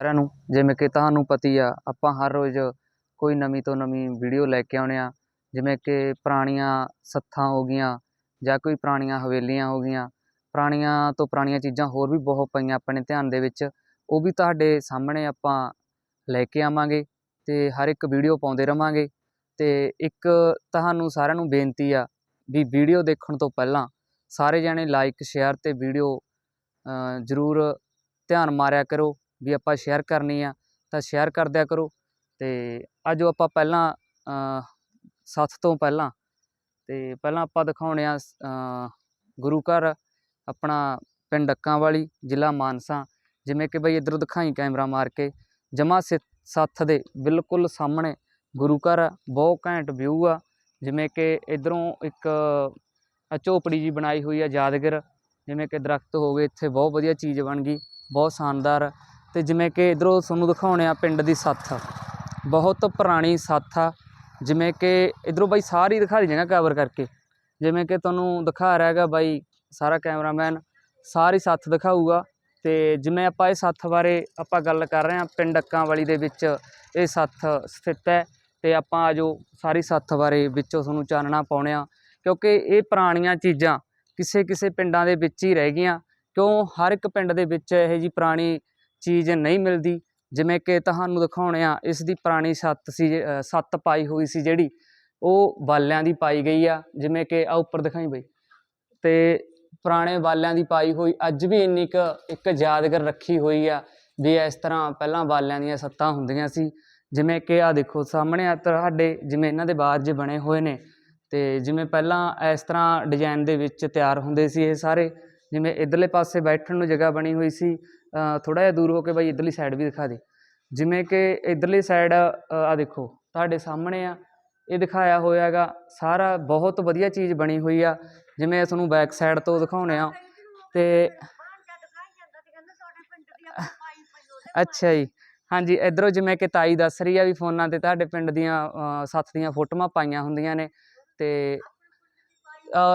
ਸਾਰਿਆਂ ਨੂੰ, ਜਿਵੇਂ ਕਿ ਤੁਹਾਨੂੰ ਪਤੀ ਆ, ਆਪਾਂ ਹਰ ਰੋਜ਼ ਕੋਈ ਨਵੀਂ ਤੋਂ ਨਵੀਂ ਵੀਡੀਓ ਲੈ ਕੇ ਆਉਂਦੇ ਹਾਂ ਜਿਵੇਂ ਕਿ ਪੁਰਾਣੀਆਂ ਸੱਥਾਂ ਹੋ ਗਈਆਂ ਜਾਂ ਕੋਈ ਪੁਰਾਣੀਆਂ ਹਵੇਲੀਆਂ ਹੋ ਗਈਆਂ, ਪੁਰਾਣੀਆਂ ਤੋਂ ਪੁਰਾਣੀਆਂ ਚੀਜ਼ਾਂ ਹੋਰ ਵੀ ਬਹੁਤ ਪਈਆਂ ਆਪਣੇ ਧਿਆਨ ਦੇ ਵਿੱਚ, ਉਹ ਵੀ ਤੁਹਾਡੇ ਸਾਹਮਣੇ ਆਪਾਂ ਲੈ ਕੇ ਆਵਾਂਗੇ ਅਤੇ ਹਰ ਇੱਕ ਵੀਡੀਓ ਪਾਉਂਦੇ ਰਵਾਂਗੇ। ਅਤੇ ਇੱਕ ਤੁਹਾਨੂੰ ਸਾਰਿਆਂ ਨੂੰ ਬੇਨਤੀ ਆ ਵੀ ਵੀਡੀਓ ਦੇਖਣ ਤੋਂ ਪਹਿਲਾਂ ਸਾਰੇ ਜਾਣੇ ਲਾਈਕ ਸ਼ੇਅਰ ਅਤੇ ਵੀਡੀਓ ਜ਼ਰੂਰ ਧਿਆਨ ਮਾਰਿਆ ਕਰੋ। ਵੀ ਆਪਾਂ ਸ਼ੇਅਰ ਕਰਨੀ ਆ ਤਾਂ ਸ਼ੇਅਰ ਕਰ ਦਿਆ ਕਰੋ। ਤੇ ਅੱਜ ਆਪਾਂ ਪਹਿਲਾਂ ਸੱਥ ਤੋਂ ਪਹਿਲਾਂ ਤੇ ਪਹਿਲਾਂ ਆਪਾਂ ਦਿਖਾਉਣੇ ਆ ਗੁਰੂ ਘਰ ਆਪਣਾ ਪਿੰਡ ਅੱਕਾਂ ਵਾਲੀ ਜ਼ਿਲ੍ਹਾ ਮਾਨਸਾ। ਜਿਵੇਂ ਕਿ ਬਈ ਇਧਰੋਂ ਦਿਖਾਈ ਕੈਮਰਾ ਮਾਰ ਕੇ। ਜਮਾ ਸੱਥ ਦੇ ਬਿਲਕੁਲ ਸਾਹਮਣੇ ਗੁਰੂ ਘਰ ਆ, ਬਹੁਤ ਘੈਂਟ ਵਿਊ ਆ। ਜਿਵੇਂ ਕਿ ਇਧਰੋਂ ਇੱਕ ਝੋਪੜੀ ਜੀ ਬਣਾਈ ਹੋਈ ਆ ਯਾਦਗਾਰ। ਜਿਵੇਂ ਕਿ ਦਰਖਤ ਹੋ ਗਏ ਇੱਥੇ ਬਹੁਤ ਵਧੀਆ ਚੀਜ਼ ਬਣ ਗਈ ਬਹੁਤ ਸ਼ਾਨਦਾਰ। ਤੇ ਜਿਵੇਂ ਕਿ ਇਧਰੋਂ ਤੁਹਾਨੂੰ ਦਿਖਾਉਣੇ ਆ ਪਿੰਡ ਦੀ ਸੱਥ। ਬਹੁਤ ਪੁਰਾਣੀ ਸੱਥ ਆ। ਜਿਵੇਂ ਕਿ ਇਧਰੋਂ ਬਾਈ ਸਾਰੀ ਦਿਖਾ ਦੀ ਜਗ੍ਹਾ ਕਵਰ ਕਰਕੇ। ਜਿਵੇਂ ਕਿ ਤੁਹਾਨੂੰ ਦਿਖਾ ਰਿਹਾ ਹੈਗਾ ਬਾਈ ਸਾਰਾ ਕੈਮਰਾਮੈਨ ਸਾਰੀ ਸੱਥ ਦਿਖਾਊਗਾ। ਤੇ ਜਿਵੇਂ ਆਪਾਂ ਇਹ ਸੱਥ ਬਾਰੇ ਆਪਾਂ ਗੱਲ ਕਰ ਰਹੇ ਹਾਂ ਪਿੰਡ ਅੱਕਾਂ ਵਾਲੀ ਦੇ ਵਿੱਚ ਇਹ ਸੱਥ ਸਥਿਤ ਹੈ। ਤੇ ਆਪਾਂ ਆਜੋ ਸਾਰੀ ਸੱਥ ਬਾਰੇ ਵਿੱਚੋਂ ਤੁਹਾਨੂੰ ਚਾਨਣਾ ਪਾਉਣੇ ਆ। ਕਿਉਂਕਿ ਇਹ ਪੁਰਾਣੀਆਂ ਚੀਜ਼ਾਂ ਕਿਸੇ ਕਿਸੇ ਪਿੰਡਾਂ ਦੇ ਵਿੱਚ ਹੀ ਰਹਿ ਗਈਆਂ। ਕਿਉਂ? ਹਰ ਇੱਕ ਪਿੰਡ ਦੇ ਵਿੱਚ ਇਹੋ ਜੀ ਪੁਰਾਣੀ ਚੀਜ਼ ਨਹੀਂ ਮਿਲਦੀ। ਜਿਵੇਂ ਕਿ ਤੁਹਾਨੂੰ ਦਿਖਾਉਣੇ ਆ, ਇਸ ਦੀ ਪੁਰਾਣੀ ਛੱਤ ਸੀ ਜੇ- ਛੱਤ ਪਾਈ ਹੋਈ ਸੀ ਜਿਹੜੀ, ਉਹ ਬਾਲਿਆਂ ਦੀ ਪਾਈ ਗਈ ਆ। ਜਿਵੇਂ ਕਿ ਆ ਉੱਪਰ ਦਿਖਾਈ ਬਈ। ਤੇ ਪੁਰਾਣੇ ਬਾਲਿਆਂ ਦੀ ਪਾਈ ਹੋਈ, ਅੱਜ ਵੀ ਇੰਨੀ ਕੁ ਇੱਕ ਯਾਦਗਾਰ ਰੱਖੀ ਹੋਈ ਆ ਵੀ ਇਸ ਤਰ੍ਹਾਂ ਪਹਿਲਾਂ ਬਾਲਿਆਂ ਦੀਆਂ ਸੱਤਾਂ ਹੁੰਦੀਆਂ ਸੀ। ਜਿਵੇਂ ਕਿ ਆ ਦੇਖੋ, ਸਾਹਮਣੇ ਆ ਤੁਹਾਡੇ, ਜਿਵੇਂ ਇਹਨਾਂ ਦੇ ਬਾਰ ਜੇ ਬਣੇ ਹੋਏ ਨੇ। ਤੇ ਜਿਵੇਂ ਪਹਿਲਾਂ ਇਸ ਤਰ੍ਹਾਂ ਡਿਜ਼ਾਈਨ ਦੇ ਵਿੱਚ ਤਿਆਰ ਹੁੰਦੇ ਸੀ ਇਹ ਸਾਰੇ। ਜਿਵੇਂ ਇਧਰਲੇ ਪਾਸੇ ਬੈਠਣ ਨੂੰ ਜਗ੍ਹਾ ਬਣੀ ਹੋਈ ਸੀ। ਥੋੜਾ ਜਿਹਾ ਦੂਰ ਹੋ ਕੇ ਬਾਈ ਇਧਰਲੀ ਸਾਈਡ ਵੀ ਦਿਖਾ ਦੇ। ਜਿਵੇਂ ਕਿ ਇਧਰਲੀ ਸਾਈਡ ਆ ਦੇਖੋ, ਤੁਹਾਡੇ ਸਾਹਮਣੇ ਆ, ਇਹ ਦਿਖਾਇਆ ਹੋਇਆ ਹੈਗਾ ਸਾਰਾ ਬਹੁਤ ਵਧੀਆ ਚੀਜ਼ ਬਣੀ ਹੋਈ ਆ। ਜਿਵੇਂ ਤੁਹਾਨੂੰ ਬੈਕ ਸਾਈਡ ਤੋਂ ਦਿਖਾਉਣੇ ਆ। ਤੇ ਅੱਛਾ ਜੀ। ਹਾਂਜੀ, ਇਧਰੋਂ ਜਿਵੇਂ ਕਿ ਤਾਈ ਦੱਸ ਰਹੀ ਆ ਵੀ ਫੋਨਾਂ ਤੇ ਤੁਹਾਡੇ ਪਿੰਡ ਦੀਆਂ ਸੱਥ ਦੀਆਂ ਫੋਟੋਆਂ ਪਾਈਆਂ ਹੁੰਦੀਆਂ ਨੇ। ਤੇ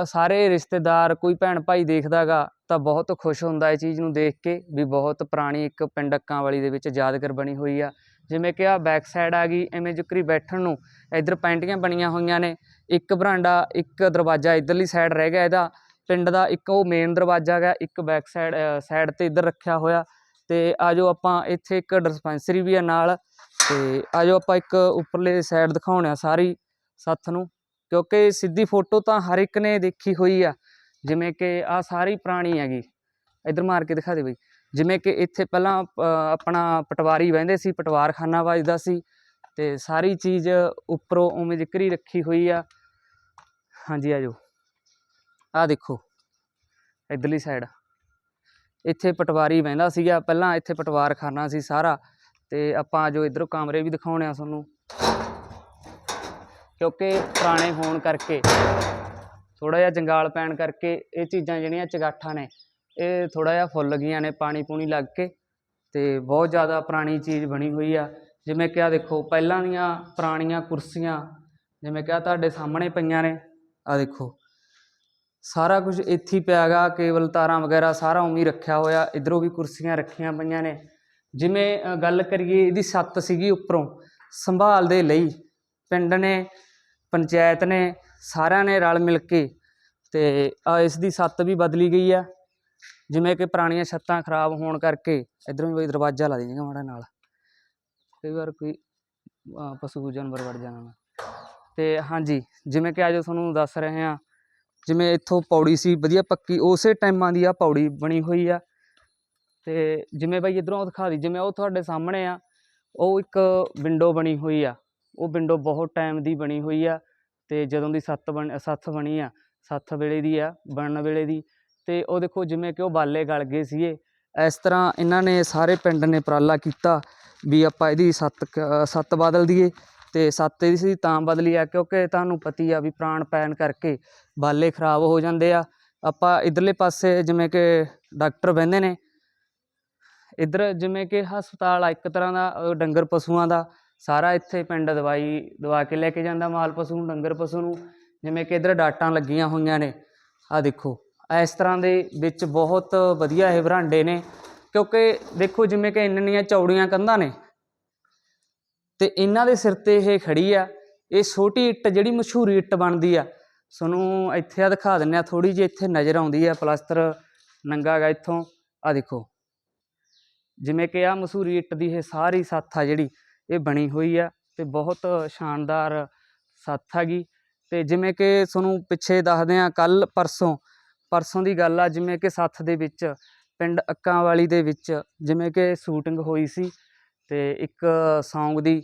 ਸਾਰੇ ਰਿਸ਼ਤੇਦਾਰ, ਕੋਈ ਭੈਣ ਭਾਈ ਦੇਖਦਾਗਾ ਤਾਂ ਬਹੁਤ ਖੁਸ਼ ਹੁੰਦਾ ਇਹ ਚੀਜ਼ ਨੂੰ ਦੇਖ ਕੇ ਵੀ ਬਹੁਤ ਪੁਰਾਣੀ ਇੱਕ ਪਿੰਡ ਅੱਕਾਂ ਵਾਲੀ ਦੇ ਵਿੱਚ ਯਾਦਗਾਰ ਬਣੀ ਹੋਈ ਆ। ਜਿਵੇਂ ਕਿ ਆ ਬੈਕ ਸਾਈਡ ਆ ਗਈ, ਐਵੇਂ ਜੁਕਰੀ ਬੈਠਣ ਨੂੰ ਇੱਧਰ ਪੈਂਟੀਆਂ ਬਣੀਆਂ ਹੋਈਆਂ ਨੇ, ਇੱਕ ਬਰਾਂਡਾ, ਇੱਕ ਦਰਵਾਜ਼ਾ ਇੱਧਰਲੀ ਸਾਈਡ ਰਹਿ ਗਿਆ ਇਹਦਾ, ਪਿੰਡ ਦਾ ਇੱਕ ਉਹ ਮੇਨ ਦਰਵਾਜ਼ਾ ਹੈਗਾ, ਇੱਕ ਬੈਕ ਸਾਈਡ ਸਾਈਡ ਤੇ ਇੱਧਰ ਰੱਖਿਆ ਹੋਇਆ। ਤੇ ਆਜੋ ਆਪਾਂ ਇੱਥੇ ਇੱਕ ਡਿਸਪੈਂਸਰੀ ਵੀ ਆ ਨਾਲ, ਤੇ ਆਜੋ ਆਪਾਂ ਇੱਕ ਉੱਪਰਲੇ ਸਾਈਡ ਦਿਖਾਉਣੇ ਆ ਸਾਰੀ, ਸੱਥ ਨੂੰ, ਕਿਉਂਕਿ ਸਿੱਧੀ ਫੋਟੋ ਤਾਂ ਹਰ ਇੱਕ ਨੇ ਦੇਖੀ ਹੋਈ ਆ। ਜਿਵੇਂ ਕਿ ਆ ਸਾਰੀ ਪੁਰਾਣੀ ਹੈਗੀ, ਇਧਰ ਮਾਰ ਕੇ ਦਿਖਾ ਦੇ ਬਈ। ਜਿਵੇਂ ਕਿ ਇੱਥੇ ਪਹਿਲਾਂ ਆਪਣਾ ਪਟਵਾਰੀ ਵਹਿੰਦੇ ਸੀ, ਪਟਵਾਰਖਾਨਾ ਵੱਜਦਾ ਸੀ ਤੇ ਸਾਰੀ ਚੀਜ਼ ਉੱਪਰੋਂ ਉਵੇਂ ਜ਼ਿਕਰੀ ਰੱਖੀ ਹੋਈ ਆ। ਹਾਂਜੀ ਆਜੋ ਆ ਦੇਖੋ, ਇਧਰਲੀ ਸਾਈਡ ਇੱਥੇ ਪਟਵਾਰੀ ਬਹਿੰਦਾ ਸੀਗਾ, ਪਹਿਲਾਂ ਇੱਥੇ ਪਟਵਾਰਖਾਨਾ ਸੀ ਸਾਰਾ ਤੇ ਆਪਾਂ ਜੋ ਇਧਰੋਂ ਕਮਰੇ ਵੀ ਦਿਖਾਉਣੇ ਆ ਤੁਹਾਨੂੰ, ਕਿਉਂਕਿ ਪੁਰਾਣੇ ਹੋਣ ਕਰਕੇ ਥੋੜਾ ਜਿਹਾ ਜੰਗਾਲ ਪੈਣ ਕਰਕੇ ਇਹ ਚੀਜ਼ਾਂ ਜਿਹੜੀਆਂ ਚਗਾਠਾਂ ਨੇ, ਇਹ ਥੋੜਾ ਜਿਹਾ ਫੁੱਲ ਗਈਆਂ ਨੇ ਪਾਣੀ ਪੂਣੀ ਲੱਗ ਕੇ ਤੇ ਬਹੁਤ ਜ਼ਿਆਦਾ ਪੁਰਾਣੀ ਚੀਜ਼ ਬਣੀ ਹੋਈ ਆ। ਜਿਵੇਂ ਕਿ ਆ ਦੇਖੋ, ਪਹਿਲਾਂ ਦੀਆਂ ਪੁਰਾਣੀਆਂ ਕੁਰਸੀਆਂ, ਜਿਵੇਂ ਕਿ ਆ ਤੁਹਾਡੇ ਸਾਹਮਣੇ ਪਈਆਂ ਨੇ ਆ ਦੇਖੋ। ਸਾਰਾ ਕੁਝ ਇੱਥੇ ਹੀ ਪਿਆ ਗਾ ਕੇਬਲ ਤਾਰਾਂ ਵਗੈਰਾ ਸਾਰਾ ਉਵੇਂ ਹੀ ਰੱਖਿਆ ਹੋਇਆ, ਇਧਰੋਂ ਵੀ ਕੁਰਸੀਆਂ ਰੱਖੀਆਂ ਪਈਆਂ ਨੇ। ਜਿਵੇਂ ਗੱਲ ਕਰੀਏ ਇਹਦੀ ਛੱਤ ਸੀਗੀ ਉੱਪਰੋਂ, ਸੰਭਾਲ ਦੇ ਲਈ ਪਿੰਡ ਨੇ, ਪੰਚਾਇਤ ਨੇ ਸਾਰਿਆਂ ਨੇ ਰਲ ਮਿਲ ਕੇ ਤੇ ਇਸ ਦੀ ਛੱਤ ਵੀ ਬਦਲੀ ਗਈ ਆ। ਜਿਵੇਂ ਕਿ ਪੁਰਾਣੀਆਂ ਛੱਤਾਂ ਖਰਾਬ ਹੋਣ ਕਰਕੇ ਇਧਰੋਂ ਵੀ ਦਰਵਾਜ਼ਾ ਲਾ ਦੇਗਾ ਮਾੜਾ ਨਾਲ। ਕਈ ਵਾਰ ਕੋਈ ਪਸ਼ੂ ਜਾਨਵਰ ਵੜ ਜਾਣਾ। ਨਾ ਤੇ ਹਾਂਜੀ, ਜਿਵੇਂ ਕਿ ਅੱਜ ਤੁਹਾਨੂੰ ਦੱਸ ਰਹੇ ਹਾਂ, ਜਿਵੇਂ ਇੱਥੋਂ ਪੌੜੀ ਸੀ, ਵਧੀਆ ਪੱਕੀ, ਉਸੇ ਟਾਈਮਾਂ ਦੀ ਆ ਪੌੜੀ ਬਣੀ ਹੋਈ ਆ। ਤੇ ਜਿਵੇਂ ਬਾਈ ਇਧਰੋਂ ਦਿਖਾ ਦੀ, ਜਿਵੇਂ ਉਹ ਤੁਹਾਡੇ ਸਾਹਮਣੇ ਆ, ਉਹ ਇੱਕ ਵਿੰਡੋ ਬਣੀ ਹੋਈ ਆ। ਉਹ ਵਿੰਡੋ ਬਹੁਤ ਟਾਈਮ ਦੀ ਬਣੀ ਹੋਈ ਆ। ਤੇ ਜਦੋਂ ਦੀ ਸੱਤ ਬਣ, ਸੱਥ ਬਣੀ ਆ, ਸੱਥ ਵੇਲੇ ਦੀ ਆ, ਬਣਨ ਵੇਲੇ ਦੀ, ਤੇ ਉਹ ਦੇਖੋ ਜਿਵੇਂ ਕਿ ਉਹ ਬਾਲੇ ਗਲ ਗਏ ਸੀਗੇ। ਇਸ ਤਰ੍ਹਾਂ ਇਹਨਾਂ ਨੇ ਸਾਰੇ ਪਿੰਡ ਨੇ ਉਪਰਾਲਾ ਕੀਤਾ ਵੀ ਆਪਾਂ ਇਹਦੀ ਸੱਤ ਸੱਤ ਬਦਲ ਦਈਏ ਤੇ ਸੱਤ ਇਹਦੀ ਸੀ ਤਾਂ ਬਦਲੀ ਆ, ਕਿਉਂਕਿ ਤੁਹਾਨੂੰ ਪਤੀ ਆ ਵੀ ਪ੍ਰਾਣ ਪੈਣ ਕਰਕੇ ਬਾਲੇ ਖਰਾਬ ਹੋ ਜਾਂਦੇ ਆ। ਆਪਾਂ ਇਧਰਲੇ ਪਾਸੇ ਜਿਵੇਂ ਕਿ ਡਾਕਟਰ ਬਹਿੰਦੇ ਨੇ, ਇੱਧਰ ਜਿਵੇਂ ਕਿ ਹਸਪਤਾਲ ਆ, ਇੱਕ ਤਰ੍ਹਾਂ ਦਾ ਡੰਗਰ ਪਸ਼ੂਆਂ ਦਾ ਸਾਰਾ ਇੱਥੇ ਪਿੰਡ ਦਵਾਈ ਦਵਾ ਕੇ ਲੈ ਕੇ ਜਾਂਦਾ ਮਾਲ ਪਸ਼ੂ ਨੂੰ, ਡੰਗਰ ਪਸ਼ੂ ਨੂੰ। ਜਿਵੇਂ ਕਿ ਇੱਧਰ ਡਾਟਾਂ ਲੱਗੀਆਂ ਹੋਈਆਂ ਨੇ ਆ ਦੇਖੋ। ਇਸ ਤਰ੍ਹਾਂ ਦੇ ਵਿੱਚ ਬਹੁਤ ਵਧੀਆ ਇਹ ਬਰਾਂਡੇ ਨੇ, ਕਿਉਂਕਿ ਦੇਖੋ ਜਿਵੇਂ ਕਿ ਇੰਨੀਆਂ ਚੌੜੀਆਂ ਕੰਧਾਂ ਨੇ। ਤੇ ਇਹਨਾਂ ਦੇ ਸਿਰ ਤੇ ਇਹ ਖੜੀ ਆ। ਇਹ ਛੋਟੀ ਇੱਟ ਜਿਹੜੀ ਮਸ਼ਹੂਰੀ ਇੱਟ ਬਣਦੀ ਆ। ਤੁਹਾਨੂੰ ਇੱਥੇ ਆ ਦਿਖਾ ਦਿੰਨੇ ਆ ਥੋੜੀ ਜਿਹੀ ਇੱਥੇ ਨਜ਼ਰ ਆਉਂਦੀ ਆ ਪਲਸਤਰ ਨੰਗਾ ਗਾ ਇੱਥੋਂ। ਆ ਦੇਖੋ, ਜਿਵੇਂ ਕਿ ਆ ਮਸ਼ਹੂਰੀ ਇੱਟ ਦੀ ਇਹ ਸਾਰੀ ਸੱਥ ਆ ਜਿਹੜੀ। ਇਹ ਬਣੀ ਹੋਈ ਆ ਤੇ ਬਹੁਤ ਸ਼ਾਨਦਾਰ ਸੱਥ ਹੈਗੀ। ਤੇ ਜਿਵੇਂ ਕਿ ਤੁਹਾਨੂੰ ਪਿੱਛੇ ਦੱਸਦੇ ਆ ਕੱਲ ਪਰਸੋਂ ਪਰਸੋਂ ਦੀ ਗੱਲ ਆ ਜਿਵੇਂ ਕਿ ਸੱਥ ਦੇ ਵਿੱਚ, ਪਿੰਡ ਅੱਕਾਂ ਵਾਲੀ ਦੇ ਵਿੱਚ ਜਿਵੇਂ ਕਿ ਸ਼ੂਟਿੰਗ ਹੋਈ ਸੀ ਤੇ ਇੱਕ Song ਦੀ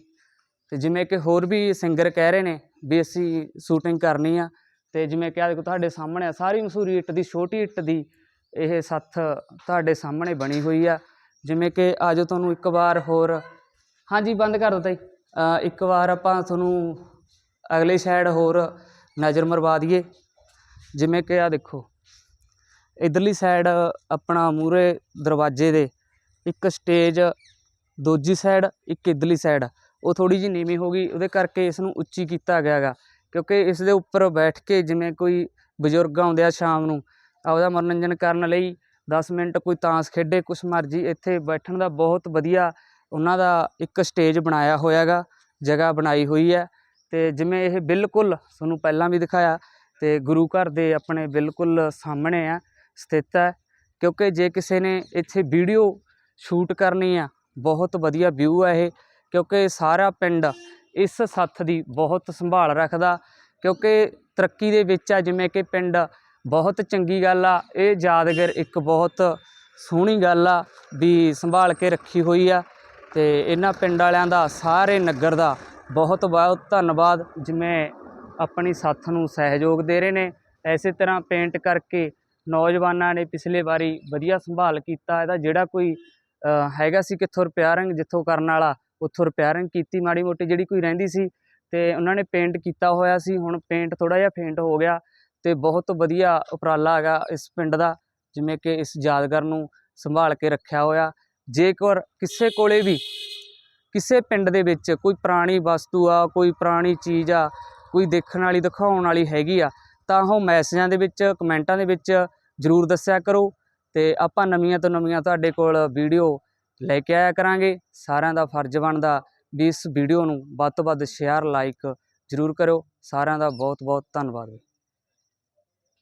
ਤੇ ਜਿਵੇਂ ਕਿ ਹੋਰ ਵੀ ਸਿੰਗਰ ਕਹਿ ਰਹੇ ਨੇ ਵੀ ਅਸੀਂ ਸ਼ੂਟਿੰਗ ਕਰਨੀ ਆ ਤੇ ਜਿਵੇਂ ਕਿ ਆ ਦੇਖੋ ਤੁਹਾਡੇ ਸਾਹਮਣੇ ਆ, ਸਾਰੀ ਮਸ਼ਹੂਰੀ ਇੱਟ ਦੀ, ਛੋਟੀ ਇੱਟ ਦੀ ਇਹ ਸੱਥ ਤੁਹਾਡੇ ਸਾਹਮਣੇ ਬਣੀ ਹੋਈ ਆ। ਜਿਵੇਂ ਕਿ ਆਜੋ ਤੁਹਾਨੂੰ ਇੱਕ ਵਾਰ ਹੋਰ ਹਾਂਜੀ, ਬੰਦ ਕਰ ਦਿੱਤਾ ਜੀ। ਇੱਕ ਵਾਰ ਆਪਾਂ ਤੁਹਾਨੂੰ ਅਗਲੇ ਸਾਈਡ ਹੋਰ ਨਜ਼ਰ ਮਰਵਾ ਦਈਏ। ਜਿਵੇਂ ਕਿ ਆ ਦੇਖੋ, ਇਧਰਲੀ ਸਾਈਡ ਆਪਣਾ ਮੂਰੇ ਦਰਵਾਜ਼ੇ ਦੇ ਇੱਕ ਸਟੇਜ ਦੂਜੀ ਸਾਈਡ ਇੱਕ ਇਧਰਲੀ ਸਾਈਡ ਉਹ ਥੋੜੀ ਜਿਹੀ ਨੀਵੀਂ ਹੋ ਗਈ, ਉਹਦੇ ਕਰਕੇ ਇਸ ਨੂੰ ਉੱਚੀ ਕੀਤਾ ਗਿਆ ਗਾ ਕਿਉਂਕਿ ਇਸ ਦੇ ਉੱਪਰ ਬੈਠ ਕੇ ਜਿਵੇਂ ਕੋਈ ਬਜ਼ੁਰਗ ਆਉਂਦੇ ਆ ਸ਼ਾਮ ਨੂੰ, ਆਪਦਾ ਮਨੋਰੰਜਨ ਕਰਨ ਲਈ 10 ਮਿੰਟ ਕੋਈ ਤਾਸ਼ ਖੇਡੇ, ਕੁਛ ਮਰਜ਼ੀ ਇੱਥੇ ਬੈਠਣ ਦਾ ਬਹੁਤ ਵਧੀਆ ਉਹਨਾਂ ਦਾ ਇੱਕ ਸਟੇਜ ਬਣਾਇਆ ਹੋਇਆ ਗਾ ਜਗ੍ਹਾ ਬਣਾਈ ਹੋਈ ਹੈ ਅਤੇ ਜਿਵੇਂ ਇਹ ਬਿਲਕੁਲ ਤੁਹਾਨੂੰ ਪਹਿਲਾਂ ਵੀ ਦਿਖਾਇਆ ਅਤੇ ਗੁਰੂ ਘਰ ਦੇ ਆਪਣੇ ਬਿਲਕੁਲ ਸਾਹਮਣੇ ਆ, ਸਥਿਤ ਹੈ, ਕਿਉਂਕਿ ਜੇ ਕਿਸੇ ਨੇ ਇੱਥੇ ਵੀਡੀਓ ਸ਼ੂਟ ਕਰਨੀ ਆ, ਬਹੁਤ ਵਧੀਆ ਵਿਊ ਹੈ ਇਹ, ਕਿਉਂਕਿ ਸਾਰਾ ਪਿੰਡ ਇਸ ਸੱਥ ਦੀ ਬਹੁਤ ਸੰਭਾਲ ਰੱਖਦਾ, ਕਿਉਂਕਿ ਤਰੱਕੀ ਦੇ ਵਿੱਚ ਆ, ਜਿਵੇਂ ਕਿ ਪਿੰਡ ਬਹੁਤ ਚੰਗੀ ਗੱਲ ਆ, ਇਹ ਯਾਦਗਾਰ ਇੱਕ ਬਹੁਤ ਸੋਹਣੀ ਗੱਲ ਆ ਵੀ ਸੰਭਾਲ ਕੇ ਰੱਖੀ ਹੋਈ ਆ ਤੇ ਇਹਨਾਂ ਪਿੰਡ ਵਾਲਿਆਂ ਦਾ, ਸਾਰੇ ਨਗਰ ਦਾ ਬਹੁਤ ਬਹੁਤ ਧੰਨਵਾਦ, ਜਿਵੇਂ ਆਪਣੀ ਸੱਥ ਨੂੰ ਸਹਿਯੋਗ ਦੇ ਰਹੇ ਨੇ। ਐਸੇ ਤਰ੍ਹਾਂ ਪੇਂਟ ਕਰਕੇ ਨੌਜਵਾਨਾਂ ਨੇ ਪਿਛਲੇ ਵਾਰੀ ਵਧੀਆ ਸੰਭਾਲ ਕੀਤਾ। ਇਹਦਾ ਜਿਹੜਾ ਕੋਈ ਹੈਗਾ ਸੀ ਕਿੱਥੋਂ ਰਿਪੇਅਰਿੰਗ ਜਿੱਥੋਂ ਕਰਨ ਵਾਲਾ, ਉੱਥੋਂ ਰਿਪੇਅਰਿੰਗ ਕੀਤੀ ਮਾੜੀ ਮੋਟੀ ਜਿਹੜੀ ਕੋਈ ਰਹਿੰਦੀ ਸੀ। ਤੇ ਉਹਨਾਂ ਨੇ ਪੇਂਟ ਕੀਤਾ ਹੋਇਆ ਸੀ। ਹੁਣ ਪੇਂਟ ਥੋੜਾ ਜਿਹਾ ਫੇਂਟ ਹੋ ਗਿਆ ਤੇ ਬਹੁਤ ਵਧੀਆ ਉਪਰਾਲਾ ਹੈਗਾ ਇਸ ਪਿੰਡ ਦਾ, ਜਿਵੇਂ ਕਿ ਇਸ ਯਾਦਗਾਰ ਨੂੰ ਸੰਭਾਲ ਕੇ ਰੱਖਿਆ ਹੋਇਆ। ਜੇਕਰ ਕਿਸੇ ਕੋਲੇ ਵੀ ਕਿਸੇ ਪਿੰਡ ਦੇ ਵਿੱਚ ਕੋਈ ਪੁਰਾਣੀ ਵਸਤੂ ਆ, ਕੋਈ ਪੁਰਾਣੀ ਚੀਜ਼ ਆ, ਕੋਈ ਦੇਖਣ ਵਾਲੀ, ਦਿਖਾਉਣ ਵਾਲੀ ਹੈਗੀ ਆ, ਤਾਂ ਉਹ ਮੈਸੇਜਾਂ ਦੇ ਵਿੱਚ, ਕਮੈਂਟਾਂ ਦੇ ਵਿੱਚ ਜਰੂਰ ਦੱਸਿਆ ਕਰੋ ਅਤੇ ਆਪਾਂ ਨਵੀਆਂ ਤੋਂ ਨਵੀਆਂ ਤੁਹਾਡੇ ਕੋਲ ਵੀਡੀਓ ਲੈ ਕੇ ਆਇਆ ਕਰਾਂਗੇ। ਸਾਰਿਆਂ ਦਾ ਫਰਜ਼ ਬਣਦਾ ਵੀ ਇਸ ਵੀਡੀਓ ਨੂੰ ਵੱਧ ਤੋਂ ਵੱਧ ਸ਼ੇਅਰ ਲਾਈਕ ਜਰੂਰ ਕਰੋ ਸਾਰਿਆਂ ਦਾ ਬਹੁਤ ਬਹੁਤ ਧੰਨਵਾਦ।